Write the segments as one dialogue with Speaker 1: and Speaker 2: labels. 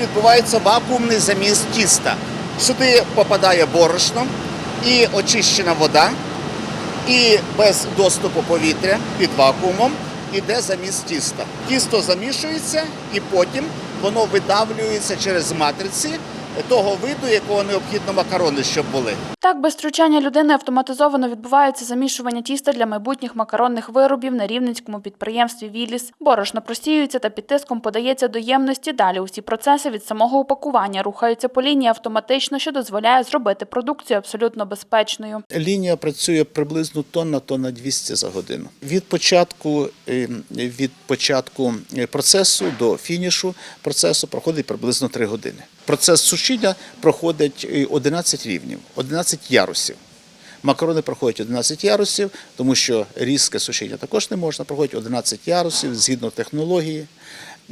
Speaker 1: Відбувається вакуумний заміс тіста. Сюди попадає борошно і очищена вода, і без доступу повітря під вакуумом іде заміс тіста. Тісто замішується і потім воно видавлюється через матриці того виду, якого необхідно макарони, щоб були.
Speaker 2: Так, без втручання людини автоматизовано відбувається замішування тіста для майбутніх макаронних виробів на рівненському підприємстві Віліс. Борошно просіюється та під тиском подається до ємності. Далі усі процеси від самого упакування рухаються по лінії автоматично, що дозволяє зробити продукцію абсолютно безпечною.
Speaker 1: Лінія працює приблизно тонна, тонна 200 за годину. Від початку, е, від початку е, процесу до фінішу процесу проходить приблизно 3 години. Процес сушіння проходить е, 11 рівнів, 11 ярусів. Макарони проходять 11 ярусів, тому що різке сушіння також не можна. Проходить 11 ярусів згідно технології,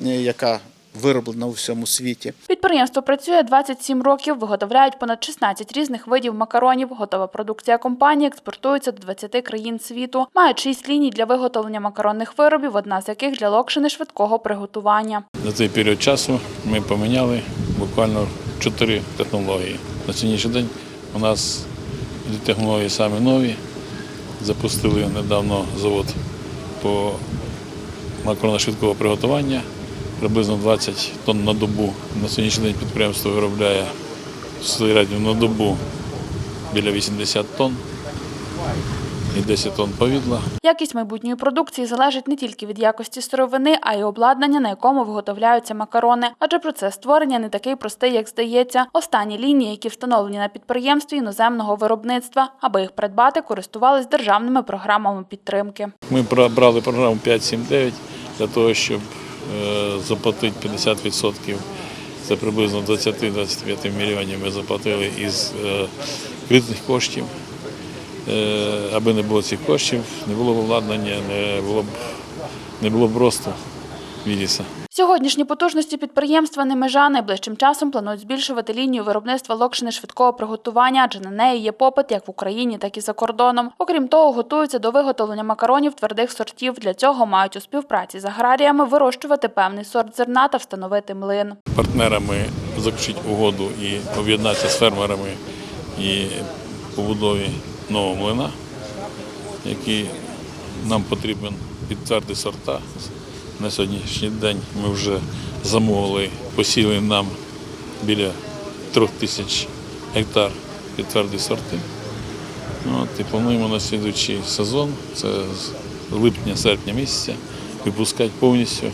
Speaker 1: е, яка вироблена у всьому світі.
Speaker 2: Підприємство працює 27 років, виготовляють понад 16 різних видів макаронів. Готова продукція компанії експортується до 20 країн світу. Мають 6 ліній для виготовлення макаронних виробів, одна з яких для локшини швидкого приготування.
Speaker 3: За цей період часу ми поміняли буквально чотири технології. На сьогоднішній день у нас технології самі нові. Запустили недавно завод по макаронно приготування. Приблизно 20 тонн на добу. На сьогоднішній день підприємство виробляє в середньому на добу біля 80 тонн і 10 тонн повідла.
Speaker 2: Якість майбутньої продукції залежить не тільки від якості сировини, а й обладнання, на якому виготовляються макарони. Адже процес створення не такий простий, як здається. Останні лінії, які встановлені на підприємстві іноземного виробництва, аби їх придбати, користувались державними програмами підтримки.
Speaker 3: Ми бра- брали програму 5.7.9 для того, щоб е, заплатити 50%. Це приблизно 20-25 мільйонів ми заплатили із е, кредитних коштів. Е, Аби не було цих коштів, не було б обладнання, не було б, не було б росту Віліса.
Speaker 2: Сьогоднішні потужності підприємства не межа. Найближчим часом планують збільшувати лінію виробництва локшини швидкого приготування, адже на неї є попит як в Україні, так і за кордоном. Окрім того, готуються до виготовлення макаронів твердих сортів. Для цього мають у співпраці з аграріями вирощувати певний сорт зерна та встановити млин.
Speaker 3: партнерами заключити угоду і об'єднатися з фермерами і побудові нового млина, який нам потрібен під тверді сорта. На сьогоднішній день ми вже замовили, посіли нам біля трьох тисяч гектар під тверді сорти. От, і плануємо на слідуючий сезон, це з липня-серпня місяця, випускати повністю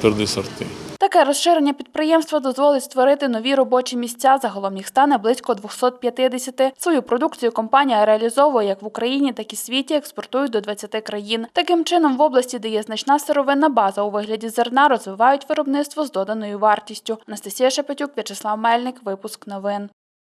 Speaker 3: тверді сорти.
Speaker 2: Таке розширення підприємства дозволить створити нові робочі місця. Загалом їх стане близько 250. Свою продукцію компанія реалізовує як в Україні, так і світі, експортують до 20 країн. Таким чином, в області, де є значна сировинна база у вигляді зерна, розвивають виробництво з доданою вартістю. Анастасія Шепетюк, В'ячеслав Мельник, випуск новин.